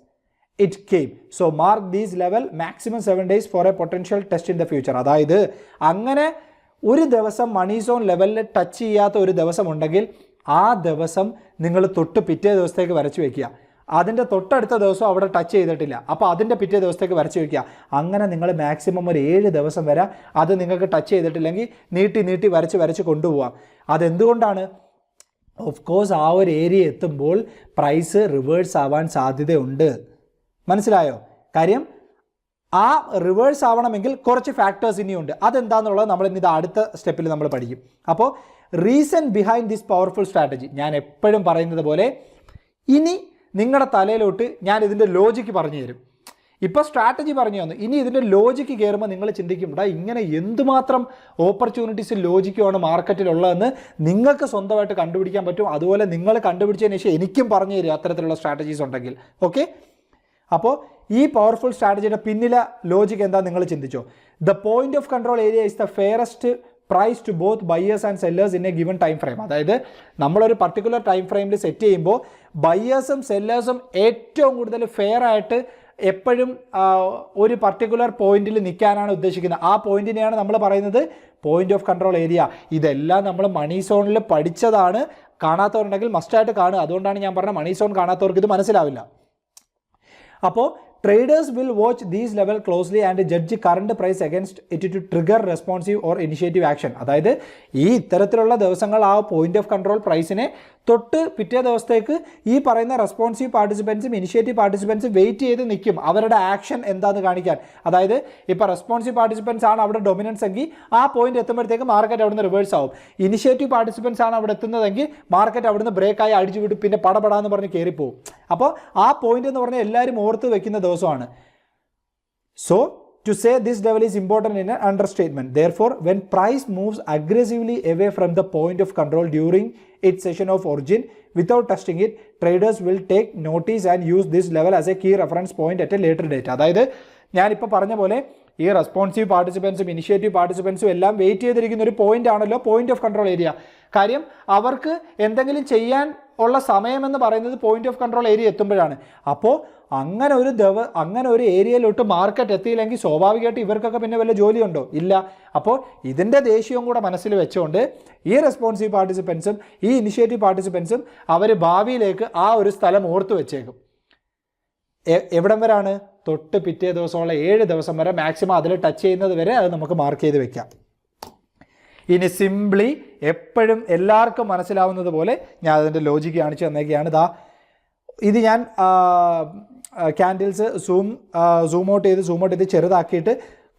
it came so mark these level maximum seven days for a potential test in the future അതായത് അങ്ങനെ ഒരു ദിവസം മണി സോൺ ലെവലിൽ ടച്ച് ചെയ്യാത്ത ഒരു ദിവസം ഉണ്ടെങ്കിൽ ആ ദിവസം നിങ്ങൾ തൊട്ട് പിറ്റേ ദിവസത്തേക്ക് വരച്ചു വയ്ക്കുക അതിന്റെ തൊട്ടടുത്ത ദിവസം അവിടെ ടച്ച് ചെയ്തിട്ടില്ല. അപ്പോൾ അതിന്റെ പിറ്റേ ദിവസത്തേക്ക് വരച്ച് വയ്ക്കുക അങ്ങനെ നിങ്ങൾ മാക്സിമം ഒരു ഏഴ് ദിവസം വരെ അത് നിങ്ങൾക്ക് ടച്ച് ചെയ്തിട്ടില്ലെങ്കിൽ നീട്ടി നീട്ടി വരച്ച് വരച്ച് കൊണ്ടുപോകാം അതെന്തുകൊണ്ടാണ്? ഓഫ് കോഴ്സ് ആ ഒരു ഏരിയ എത്തുമ്പോൾ പ്രൈസ് റിവേഴ്സ് ആവാൻ സാധ്യതയുണ്ട്. മനസ്സിലായോ? കാര്യം ആ റിവേഴ്സ് ആവണമെങ്കിൽ കുറച്ച് ഫാക്ടേഴ്സ് ഇനിയുണ്ട്. അതെന്താണെന്നുള്ളത് നമ്മൾ ഇനി ഇത് അടുത്ത സ്റ്റെപ്പിൽ നമ്മൾ പഠിക്കും. അപ്പോൾ reason behind this powerful strategy ഞാൻ എപ്പോഴും പറയുന്നത് പോലെ ഇനി നിങ്ങളുടെ തലയിലോട്ട് ഞാൻ ഇതിന്റെ ലോജിക്ക് പറഞ്ഞു തരും. ഇപ്പോൾ സ്ട്രാറ്റജി പറഞ്ഞു തന്നു. ഇനി ഇതിന്റെ ലോജിക്ക് കയറുമ്പോൾ നിങ്ങൾ ചിന്തിക്കും "എടാ, ഇങ്ങനെ എന്തുമാത്രം ഓപ്പർച്യൂണിറ്റീസ് ലോജിക്കുമാണ് മാർക്കറ്റിലുള്ളതെന്ന് നിങ്ങൾക്ക് സ്വന്തമായിട്ട് കണ്ടുപിടിക്കാൻ പറ്റും. അതുപോലെ നിങ്ങൾ കണ്ടുപിടിച്ചതിന് ശേഷം എനിക്കും പറഞ്ഞു തരും അത്തരത്തിലുള്ള സ്ട്രാറ്റജീസ് ഉണ്ടെങ്കിൽ. ഓക്കെ അപ്പോൾ ഈ പവർഫുൾ സ്ട്രാറ്റജിയുടെ പിന്നിലെ ലോജിക് എന്താ നിങ്ങൾ ചിന്തിച്ചോ? The point of control area is the fairest price to both buyers and sellers in a given time frame അതായത് നമ്മളൊരു പർട്ടിക്കുലർ ടൈം ഫ്രെയിമിൽ സെറ്റ് ചെയ്യുമ്പോൾ ബയേഴ്സും സെല്ലേഴ്സും ഏറ്റവും കൂടുതൽ ഫെയർ ആയിട്ട് എപ്പോഴും ഒരു പർട്ടിക്കുലർ പോയിന്റിൽ നിൽക്കാനാണ് ഉദ്ദേശിക്കുന്നത്. ആ പോയിന്റിനെയാണ് നമ്മൾ പറയുന്നത് പോയിന്റ് ഓഫ് കൺട്രോൾ ഏരിയ ഇതെല്ലാം നമ്മൾ മണി സോണിൽ പഠിച്ചതാണ്. കാണാത്തവരുണ്ടെങ്കിൽ മസ്റ്റായിട്ട് കാണുക. അതുകൊണ്ടാണ് ഞാൻ പറഞ്ഞത് മണി സോൺ കാണാത്തവർക്ക് ഇത് മനസ്സിലാവില്ല. അപ്പോൾ traders will watch these level closely and judge current price against it to trigger responsive or initiative action അതായത് ഈ ഇത്തരത്തിലുള്ള ദിവസങ്ങൾ ആ പോയിന്റ് ഓഫ് കൺട്രോൾ പ്രൈസിനെ തൊട്ട് പിറ്റേ ദിവസത്തേക്ക് ഈ പറയുന്ന റെസ്പോൺസീവ് പാർട്ടിസിപ്പൻസും ഇനിഷ്യേറ്റീവ് പാർട്ടിസിപ്പൻസും വെയിറ്റ് ചെയ്ത് നിൽക്കും. അവരുടെ ആക്ഷൻ എന്താണെന്ന് കാണിക്കാൻ. അതായത് ഇപ്പോൾ റെസ്പോൺസീവ് പാർട്ടിസിപ്പൻസ് ആണ് അവിടെ ഡൊമിനൻസ് എങ്കിൽ ആ പോയിന്റ് എത്തുമ്പോഴത്തേക്ക് മാർക്കറ്റ് അവിടുന്ന് റിവേഴ്സ് ആവും. ഇനിഷ്യേറ്റീവ് പാർട്ടിസിപ്പൻസ് ആണ് അവിടെ എത്തുന്നതെങ്കിൽ മാർക്കറ്റ് അവിടുന്ന് ബ്രേക്കായി അടിച്ചു വിട്ട് പിന്നെ പടപടാന്ന് പറഞ്ഞ് കയറിപ്പോവും അപ്പോൾ ആ പോയിന്റ് എന്ന് പറഞ്ഞാൽ എല്ലാവരും ഓർത്ത് വെക്കുന്ന ദിവസമാണ് So, to say this level is important in an understatement. Therefore, when price moves aggressively away from the point of control during its session of origin without testing it, traders will take notice and use this level as a key reference point at a later date. അതായത് ഞാനിപ്പോൾ പറഞ്ഞ പോലെ ഈ റെസ്പോൺസീവ് പാർട്ടിസിപ്പൻസും ഇനിഷ്യേറ്റീവ് പാർട്ടിസിപ്പൻസും എല്ലാം വെയിറ്റ് ചെയ്തിരിക്കുന്ന ഒരു പോയിന്റ് ആണല്ലോ പോയിന്റ് ഓഫ് കൺട്രോൾ ഏരിയ കാര്യം അവർക്ക് എന്തെങ്കിലും ചെയ്യാൻ ഉള്ള സമയം എന്ന് പറയുന്നത് പോയിന്റ് ഓഫ് കൺട്രോൾ ഏരിയ എത്തുമ്പോഴാണ്. അപ്പോൾ അങ്ങനെ ഒരു ദവ അങ്ങനെ ഒരു ഏരിയയിലോട്ട് മാർക്കറ്റ് എത്തിയില്ലെങ്കിൽ സ്വാഭാവികമായിട്ട് ഇവർക്കൊക്കെ പിന്നെ വല്ല ജോലിയുണ്ടോ? ഇല്ല. അപ്പോൾ ഇതിന്റെ ദേഷ്യവും കൂടെ മനസ്സിൽ വെച്ചുകൊണ്ട് ഈ റെസ്പോൺസീവ് പാർട്ടിസിപ്പൻസും ഈ ഇനിഷ്യേറ്റീവ് പാർട്ടിസിപ്പൻസും അവർ ഭാവിയിലേക്ക് ആ ഒരു സ്ഥലം ഓർത്തു വെച്ചേക്കും. എവിടം വരെയാണ് തൊട്ട് പിറ്റേ ദിവസമുള്ള ഏഴ് ദിവസം വരെ മാക്സിമം അതിൽ ടച്ച് ചെയ്യുന്നത് വരെ അത് നമുക്ക് മാർക്ക് ചെയ്ത് വെക്കാം. ഇനി സിംപ്ലി എപ്പോഴും എല്ലാവർക്കും മനസ്സിലാവുന്നത് പോലെ ഞാൻ അതിന്റെ ലോജിക്ക് കാണിച്ചു തന്നേക്കുകയാണ് ഇതാ ഇത് ഞാൻ ക്യാൻഡിൽസ് സൂം സൂം ഔട്ട് ചെയ്ത് സൂം ഔട്ട് ചെയ്ത് ചെറുതാക്കിയിട്ട്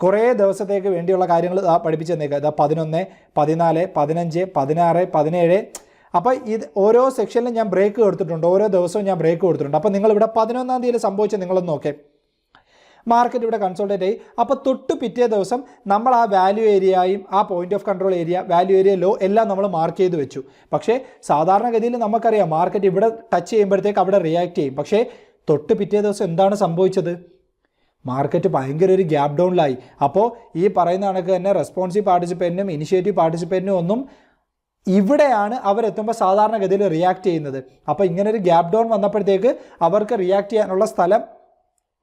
കുറേ ദിവസത്തേക്ക് വേണ്ടിയുള്ള കാര്യങ്ങൾ ഇതാ പഠിപ്പിച്ച് തന്നേക്കുക ഇതാ പതിനൊന്ന് പതിനാല് പതിനഞ്ച് പതിനാറ് പതിനേഴ്. അപ്പോൾ ഇത് ഓരോ സെക്ഷനിലും ഞാൻ ബ്രേക്ക് കൊടുത്തിട്ടുണ്ട് ഓരോ ദിവസവും ഞാൻ ബ്രേക്ക് കൊടുത്തിട്ടുണ്ട്. അപ്പോൾ നിങ്ങളിവിടെ പതിനൊന്നാം തീയതി സംഭവിച്ച നിങ്ങളൊന്ന് നോക്കേ. മാർക്കറ്റ് ഇവിടെ കൺസോൾട്ടേറ്റ് ആയി. അപ്പോൾ തൊട്ട് പിറ്റേ ദിവസം നമ്മൾ ആ വാല്യൂ ഏരിയയും ആ point of control area value area low എല്ലാം നമ്മൾ മാർക്ക് ചെയ്ത് വെച്ചു. പക്ഷേ സാധാരണഗതിയിൽ നമുക്കറിയാം മാർക്കറ്റ് ഇവിടെ ടച്ച് ചെയ്യുമ്പോഴത്തേക്ക് അവിടെ റിയാക്ട് ചെയ്യും. പക്ഷേ തൊട്ട് പിറ്റേ ദിവസം എന്താണ് സംഭവിച്ചത്? മാർക്കറ്റ് ഭയങ്കര ഒരു ഗ്യാപ് ഡൗണിലായി അപ്പോൾ ഈ പറയുന്ന കണക്ക് തന്നെ റെസ്പോൺസീവ് പാർട്ടിസിപ്പന്റിനും ഇനിഷ്യേറ്റീവ് പാർട്ടിസിപ്പന്റിനും ഒന്നും ഇവിടെയാണ് അവരെത്തുമ്പോൾ സാധാരണഗതിയിൽ റിയാക്ട് ചെയ്യുന്നത്. അപ്പോൾ ഇങ്ങനെ ഒരു ഗ്യാപ് ഡൗൺ വന്നപ്പോഴത്തേക്ക് അവർക്ക് റിയാക്ട് ചെയ്യാനുള്ള സ്ഥലം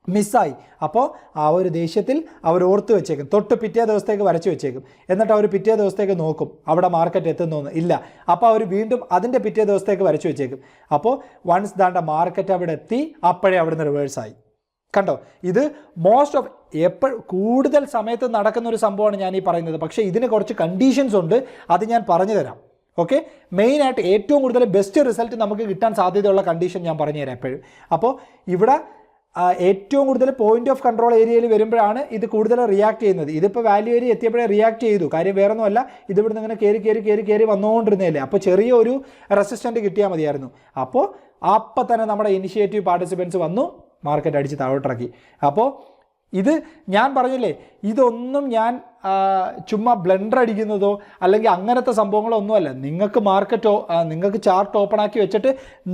മിസ്സായി. അപ്പോൾ ആ ഒരു ദേഷ്യത്തിൽ അവർ ഓർത്ത് വെച്ചേക്കും. തൊട്ട് പിറ്റേ ദിവസത്തേക്ക് വരച്ച് വെച്ചേക്കും. എന്നിട്ട് അവർ പിറ്റേ ദിവസത്തേക്ക് നോക്കും. അവിടെ മാർക്കറ്റ് എത്തുന്നു ഇല്ല. അപ്പോൾ അവർ വീണ്ടും അതിന്റെ പിറ്റേ ദിവസത്തേക്ക് വരച്ച് വെച്ചേക്കും. അപ്പോൾ വൺസ് ദാണ്ട മാർക്കറ്റ് അവിടെ എത്തി അപ്പോഴേ അവിടുന്ന് റിവേഴ്സായി കണ്ടോ? ഇത് മോസ്റ്റ് ഓഫ് എപ്പോൾ കൂടുതൽ സമയത്ത് നടക്കുന്ന ഒരു സംഭവമാണ് ഞാൻ ഈ പറയുന്നത്. പക്ഷേ ഇതിന് കുറച്ച് കണ്ടീഷൻസ് ഉണ്ട്. അത് ഞാൻ പറഞ്ഞു തരാം. ഓക്കെ മെയിനായിട്ട് ഏറ്റവും കൂടുതൽ ബെസ്റ്റ് റിസൾട്ട് നമുക്ക് കിട്ടാൻ സാധ്യതയുള്ള കണ്ടീഷൻ ഞാൻ പറഞ്ഞു തരാം എപ്പോഴും. അപ്പോൾ ഇവിടെ ഏറ്റവും കൂടുതൽ പോയിന്റ് ഓഫ് കൺട്രോൾ ഏരിയയിൽ വരുമ്പോഴാണ് ഇത് കൂടുതൽ റിയാക്ട് ചെയ്യുന്നത്. ഇതിപ്പോൾ വാല്യൂ ഏരിയ എത്തിയപ്പോഴേ റിയാക്ട് ചെയ്തു. കാര്യം വേറെ ഒന്നുമല്ല ഇതിവിടുന്ന് ഇങ്ങനെ കയറി കയറി കയറി കയറി വന്നുകൊണ്ടിരുന്നതല്ലേ? അപ്പോൾ ചെറിയൊരു റെസിസ്റ്റന്റ് കിട്ടിയാൽ മതിയായിരുന്നു. അപ്പോൾ അപ്പം തന്നെ നമ്മുടെ ഇനിഷ്യേറ്റീവ് പാർട്ടിസിപ്പൻസ് വന്നു മാർക്കറ്റ് അടിച്ച് താഴോട്ടിറക്കി. അപ്പോൾ ഇത് ഞാൻ പറഞ്ഞില്ലേ ഇതൊന്നും ഞാൻ ചുമ്മാ ബ്ലണ്ടർ അടിക്കുന്നതോ അല്ലെങ്കിൽ അങ്ങനത്തെ സംഭവങ്ങളോ ഒന്നുമല്ല നിങ്ങൾക്ക് മാർക്കറ്റ് നിങ്ങൾക്ക് ചാർട്ട് ഓപ്പൺ ആക്കി വെച്ചിട്ട്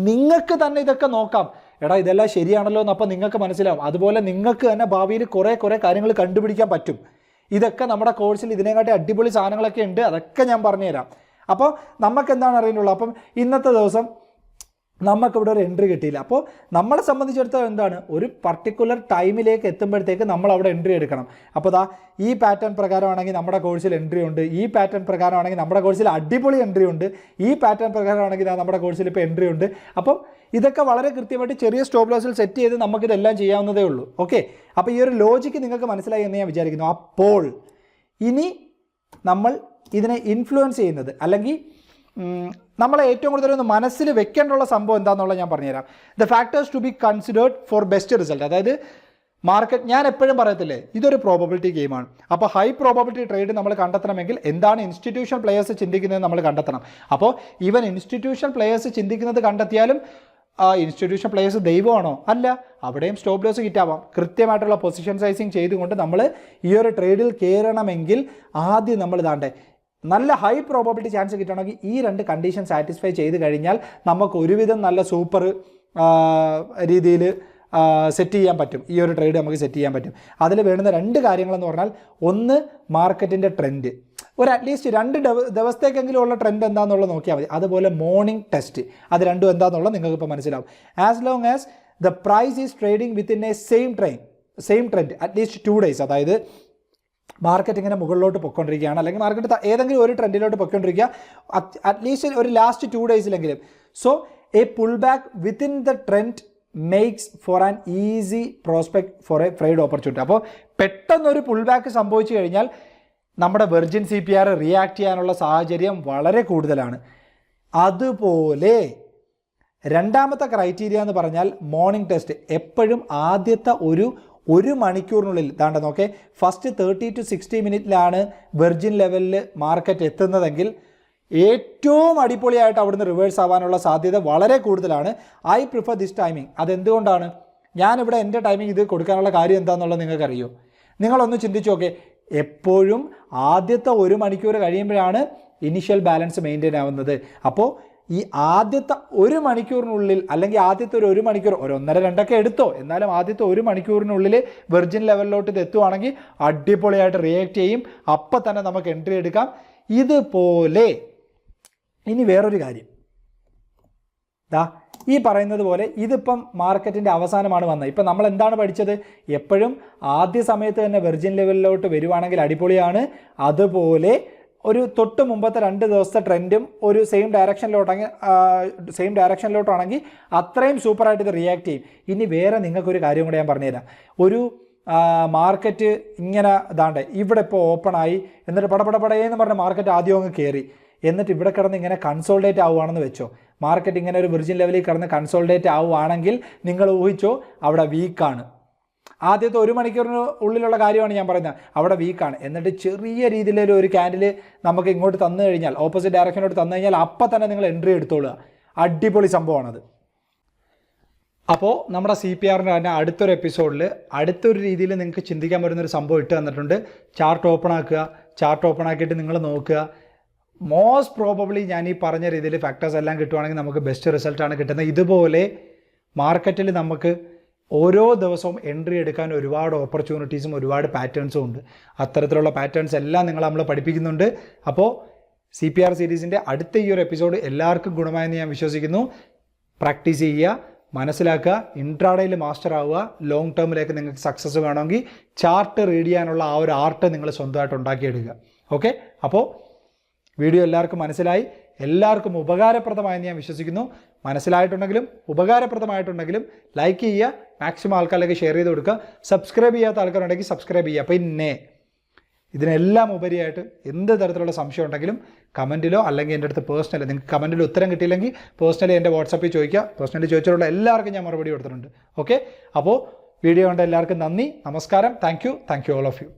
നിങ്ങൾക്ക് തന്നെ ഇതൊക്കെ നോക്കാം. എടാ ഇതെല്ലാം ശരിയാണല്ലോ എന്ന് അപ്പോൾ നിങ്ങൾക്ക് മനസ്സിലാവും. അതുപോലെ നിങ്ങൾക്ക് തന്നെ ഭാവിയിൽ കുറേ കുറേ കാര്യങ്ങൾ കണ്ടുപിടിക്കാൻ പറ്റും. ഇതൊക്കെ നമ്മുടെ കോഴ്സിൽ ഇതിനെക്കാട്ടി അടിപൊളി സാധനങ്ങളൊക്കെ ഉണ്ട്. അതൊക്കെ ഞാൻ പറഞ്ഞുതരാം. അപ്പോൾ നമുക്ക് എന്താണ് അറിയുന്നുള്ളൂ അപ്പം ഇന്നത്തെ ദിവസം നമുക്കിവിടെ ഒരു എൻട്രി കിട്ടിയില്ല. അപ്പോൾ നമ്മളെ സംബന്ധിച്ചിടത്തോളം എന്താണ്? ഒരു പർട്ടിക്കുലർ ടൈമിലേക്ക് എത്തുമ്പോഴത്തേക്ക് നമ്മൾ അവിടെ എൻട്രി എടുക്കണം. അപ്പോൾ ദാ ഈ പാറ്റേൺ പ്രകാരമാണെങ്കിൽ നമ്മുടെ കോഴ്സിൽ എൻട്രി ഉണ്ട്. ഈ പാറ്റേൺ പ്രകാരമാണെങ്കിൽ നമ്മുടെ കോഴ്സിൽ അടിപൊളി എൻട്രി ഉണ്ട്. ഈ പാറ്റേൺ പ്രകാരമാണെങ്കിൽ നമ്മുടെ കോഴ്സിൽ ഇപ്പോൾ എൻട്രി ഉണ്ട്. അപ്പം ഇതൊക്കെ വളരെ കൃത്യമായിട്ട് ചെറിയ സ്റ്റോപ്പ് ലോസിൽ സെറ്റ് ചെയ്ത് നമുക്കിതെല്ലാം ചെയ്യാവുന്നതേ ഉള്ളൂ. ഓക്കെ അപ്പോൾ ഈ ഒരു ലോജിക്ക് നിങ്ങൾക്ക് മനസ്സിലായി എന്ന് ഞാൻ വിചാരിക്കുന്നു. അപ്പോൾ ഇനി നമ്മൾ ഇതിനെ ഇൻഫ്ലുവൻസ് ചെയ്യുന്നത് അല്ലെങ്കിൽ ഉം, നമ്മളെ ഏറ്റവും കൂടുതൽ ഒന്ന് മനസ്സിൽ വെക്കേണ്ടുള്ള സംഭവം എന്താണെന്നുള്ളത് ഞാൻ പറഞ്ഞുതരാം. The factors to be considered for best result അതായത് മാർക്കറ്റ് ഞാൻ എപ്പോഴും പറയത്തില്ലേ ഇതൊരു പ്രോബബിലിറ്റി ഗെയിമാണ് അപ്പോൾ ഹൈ പ്രോബബിലിറ്റി ട്രേഡ് നമ്മൾ കണ്ടെത്തണമെങ്കിൽ എന്താണ് ഇൻസ്റ്റിറ്റ്യൂഷണൽ പ്ലേയേഴ്സ് ചിന്തിക്കുന്നത് നമ്മൾ കണ്ടെത്തണം. അപ്പോൾ ഈവൻ ഇൻസ്റ്റിറ്റ്യൂഷണൽ പ്ലേയേഴ്സ് ചിന്തിക്കുന്നത് കണ്ടെത്തിയാലും ഇൻസ്റ്റിറ്റ്യൂഷൻ പ്ലേയേഴ്സ് ദൈവമാണോ? അല്ല. അവിടെയും സ്റ്റോപ്പ് ലോസ് കിറ്റാവാം കൃത്യമായിട്ടുള്ള പൊസിഷൻ സൈസിങ് ചെയ്തുകൊണ്ട് നമ്മൾ ഈ ഒരു ട്രേഡിൽ കയറണമെങ്കിൽ ആദ്യം നമ്മൾ ഇതാണ്ടേ നല്ല ഹൈ പ്രോബബിലിറ്റി ചാൻസ് കിട്ടണമെങ്കിൽ ഈ രണ്ട് കണ്ടീഷൻ സാറ്റിസ്ഫൈ ചെയ്ത് കഴിഞ്ഞാൽ നമുക്ക് ഒരുവിധം നല്ല സൂപ്പർ രീതിയിൽ സെറ്റ് ചെയ്യാൻ പറ്റും. ഈ ഒരു ട്രേഡ് നമുക്ക് സെറ്റ് ചെയ്യാൻ പറ്റും. അതിൽ വേണ്ട രണ്ട് കാര്യങ്ങളെന്ന് പറഞ്ഞാൽ ഒന്ന് മാർക്കറ്റിന്റെ ട്രെൻഡ് ഒരു അറ്റ്ലീസ്റ്റ് രണ്ട് ദിവ- ദിവസത്തേക്കെങ്കിലും ഉള്ള ട്രെൻഡ് എന്താണെന്നുള്ളത് നോക്കിയാൽ മതി. അതുപോലെ മോർണിംഗ് ടെസ്റ്റ് അത് രണ്ടും എന്താണെന്നുള്ളത് നിങ്ങൾക്ക് ഇപ്പോൾ മനസ്സിലാവും. As long as the price is trading within a same train same trend at least two days അതായത് മാർക്കറ്റ് ഇങ്ങനെ മുകളിലോട്ട് പൊയ്ക്കൊണ്ടിരിക്കുകയാണ്. അല്ലെങ്കിൽ മാർക്കറ്റ് ഏതെങ്കിലും ഒരു ട്രെൻഡിലോട്ട് പൊയ്ക്കൊണ്ടിരിക്കുക. അറ്റ്ലീസ്റ്റ് ഒരു last two ഡേയ്സിലെങ്കിലും so a pull back within the trend makes for an easy prospect for a fried opportunity അപ്പോൾ പെട്ടെന്നൊരു പുൾ ബാക്ക് സംഭവിച്ചു കഴിഞ്ഞാൽ നമ്മുടെ virgin C P R react ചെയ്യാനുള്ള സാഹചര്യം വളരെ കൂടുതലാണ്. അതുപോലെ രണ്ടാമത്തെ ക്രൈറ്റീരിയ എന്ന് പറഞ്ഞാൽ മോർണിംഗ് ടെസ്റ്റ് എപ്പോഴും ആദ്യത്തെ ഒരു ഒരു മണിക്കൂറിനുള്ളിൽ ദാണ്ട നോക്കേ ഫസ്റ്റ് തേർട്ടി ടു സിക്സ്റ്റി മിനിറ്റിലാണ് വെർജിൻ ലെവലിൽ മാർക്കറ്റ് എത്തുന്നതെങ്കിൽ ഏറ്റവും അടിപൊളിയായിട്ട് അവിടുന്ന് റിവേഴ്സ് ആവാനുള്ള സാധ്യത വളരെ കൂടുതലാണ്. ഐ പ്രിഫർ ദിസ് ടൈമിംഗ് അതെന്തുകൊണ്ടാണ്? ഞാനിവിടെ എന്റെ ടൈമിംഗ് ഇത് കൊടുക്കാനുള്ള കാര്യം എന്താണെന്നുള്ളത് നിങ്ങൾക്കറിയോ? നിങ്ങളൊന്ന് ചിന്തിച്ചു നോക്കേ എപ്പോഴും ആദ്യത്തെ ഒരു മണിക്കൂർ കഴിയുമ്പോഴാണ് ഇനിഷ്യൽ ബാലൻസ് മെയിന്റെയിൻ ആവുന്നത്. അപ്പോൾ ഈ ആദ്യത്തെ ഒരു മണിക്കൂറിനുള്ളിൽ അല്ലെങ്കിൽ ആദ്യത്തെ ഒരു ഒരു മണിക്കൂർ ഒരു ഒന്നര രണ്ടൊക്കെ എടുത്തോ. എന്നാലും ആദ്യത്തെ ഒരു മണിക്കൂറിനുള്ളിൽ വെർജിൻ ലെവലിലോട്ട് ഇത് എത്തുവാണെങ്കിൽ അടിപൊളിയായിട്ട് റിയാക്ട് ചെയ്യും. അപ്പം തന്നെ നമുക്ക് എൻട്രി എടുക്കാം. ഇതുപോലെ. ഇനി വേറൊരു കാര്യം. ദാ ഈ പറയുന്നത് പോലെ ഇതിപ്പം മാർക്കറ്റിന്റെ അവസാനമാണ് വന്നത്. ഇപ്പം നമ്മൾ എന്താണ് പഠിച്ചത്? എപ്പോഴും ആദ്യ സമയത്ത് തന്നെ വെർജിൻ ലെവലിലോട്ട് വരുവാണെങ്കിൽ അടിപൊളിയാണ്. അതുപോലെ ഒരു തൊട്ട് മുമ്പത്തെ രണ്ട് ദിവസത്തെ ട്രെൻഡും ഒരു സെയിം ഡയറക്ഷനിലോട്ടാണെങ്കിൽ സെയിം ഡയറക്ഷനിലോട്ടാണെങ്കിൽ അത്രയും സൂപ്പറായിട്ട് ഇത് റിയാക്ട് ചെയ്യും. ഇനി വേറെ നിങ്ങൾക്കൊരു കാര്യം കൂടെ ഞാൻ പറഞ്ഞുതരാം ഒരു മാർക്കറ്റ് ഇങ്ങനെ ഇതാണ്ട് ഇവിടെ ഇപ്പോൾ ഓപ്പൺ ആയി എന്നിട്ട് പടപടപടയെന്ന് പറഞ്ഞ മാർക്കറ്റ് ആദ്യം അങ്ങ് കയറി എന്നിട്ട് ഇവിടെ കിടന്ന് ഇങ്ങനെ കൺസോൾഡേറ്റ് ആവുകയാണെന്ന് വെച്ചോ. മാർക്കറ്റ് ഇങ്ങനെ ഒരു വിർജിൻ ലെവലിൽ കിടന്ന് കൺസോൾഡേറ്റ് ആവുകയാണെങ്കിൽ നിങ്ങൾ ഊഹിച്ചോ അവിടെ വീക്കാണ് ആദ്യത്തെ ഒരു മണിക്കൂറിന് ഉള്ളിലുള്ള കാര്യമാണ് ഞാൻ പറയുന്നത്. അവിടെ വീക്കാണ് എന്നിട്ട് ചെറിയ രീതിയിലൊരു ഒരു ക്യാൻഡിൽ നമുക്ക് ഇങ്ങോട്ട് തന്നു കഴിഞ്ഞാൽ ഓപ്പോസിറ്റ് ഡയറക്ഷനോട് തന്നു കഴിഞ്ഞാൽ അപ്പം തന്നെ നിങ്ങൾ എൻട്രി എടുത്തോളുക. അടിപൊളി സംഭവമാണത്. അപ്പോൾ നമ്മുടെ സി പി ആറിന്റെ തന്നെ അടുത്തൊരു എപ്പിസോഡിൽ അടുത്തൊരു രീതിയിൽ നിങ്ങൾക്ക് ചിന്തിക്കാൻ പറ്റുന്നൊരു സംഭവം ഇട്ട് തന്നിട്ടുണ്ട്. ചാർട്ട് ഓപ്പൺ ആക്കുക. ചാർട്ട് ഓപ്പൺ ആക്കിയിട്ട് നിങ്ങൾ നോക്കുക. മോസ്റ്റ് പ്രോബബ്ലി ഞാൻ ഈ പറഞ്ഞ രീതിയിൽ ഫാക്ടേഴ്സ് എല്ലാം കിട്ടുവാണെങ്കിൽ നമുക്ക് ബെസ്റ്റ് റിസൾട്ടാണ് കിട്ടുന്നത്. ഇതുപോലെ മാർക്കറ്റിൽ നമുക്ക് ഓരോ ദിവസവും എൻട്രി എടുക്കാൻ ഒരുപാട് ഓപ്പർച്യൂണിറ്റീസും ഒരുപാട് പാറ്റേൺസും ഉണ്ട്. അത്തരത്തിലുള്ള പാറ്റേൺസ് എല്ലാം നിങ്ങൾ നമ്മൾ പഠിപ്പിക്കുന്നുണ്ട്. അപ്പോൾ സി പി ആർ സീരീസിന്റെ അടുത്ത ഈ ഒരു എപ്പിസോഡ് എല്ലാവർക്കും ഗുണമായെന്ന് ഞാൻ വിശ്വസിക്കുന്നു. പ്രാക്ടീസ് ചെയ്യുക മനസ്സിലാക്കുക ഇൻട്രാഡേയിൽ മാസ്റ്റർ ആവുക ലോങ് ടേമിലേക്ക് നിങ്ങൾക്ക് സക്സസ് വേണമെങ്കിൽ ചാർട്ട് റീഡ് ചെയ്യാനുള്ള ആ ഒരു ആർട്ട് നിങ്ങൾ സ്വന്തമായിട്ട് ഉണ്ടാക്കിയെടുക്കുക. ഓക്കെ അപ്പോൾ വീഡിയോ എല്ലാവർക്കും മനസ്സിലായി. എല്ലാവർക്കും ഉപകാരപ്രദമായെന്ന് ഞാൻ വിശ്വസിക്കുന്നു. മനസ്സിലായിട്ടുണ്ടെങ്കിലും ഉപകാരപ്രദമായിട്ടുണ്ടെങ്കിലും ലൈക്ക് ചെയ്യുക മാക്സിമം ആൾക്കാരിലേക്ക് ഷെയർ ചെയ്ത് കൊടുക്കുക. സബ്സ്ക്രൈബ് ചെയ്യാത്ത ആൾക്കാരുണ്ടെങ്കിൽ സബ്സ്ക്രൈബ് ചെയ്യുക. പിന്നെ ഇതിനെല്ലാം ഉപരിയായിട്ട് എന്ത് തരത്തിലുള്ള സംശയം ഉണ്ടെങ്കിലും കമന്റിലോ അല്ലെങ്കിൽ എന്റെ അടുത്ത് പേഴ്സണലി നിങ്ങൾക്ക് കമന്റിൽ ഉത്തരം കിട്ടിയില്ലെങ്കിൽ പേഴ്സണലി എന്റെ വാട്സപ്പിൽ ചോദിക്കുക. പേഴ്സണലി ചോദിച്ചിട്ടുള്ള എല്ലാവർക്കും ഞാൻ മറുപടി കൊടുത്തിട്ടുണ്ട്. ഓക്കെ അപ്പോൾ വീഡിയോ കണ്ട എല്ലാവർക്കും നന്ദി നമസ്കാരം. Thank you thank you all of you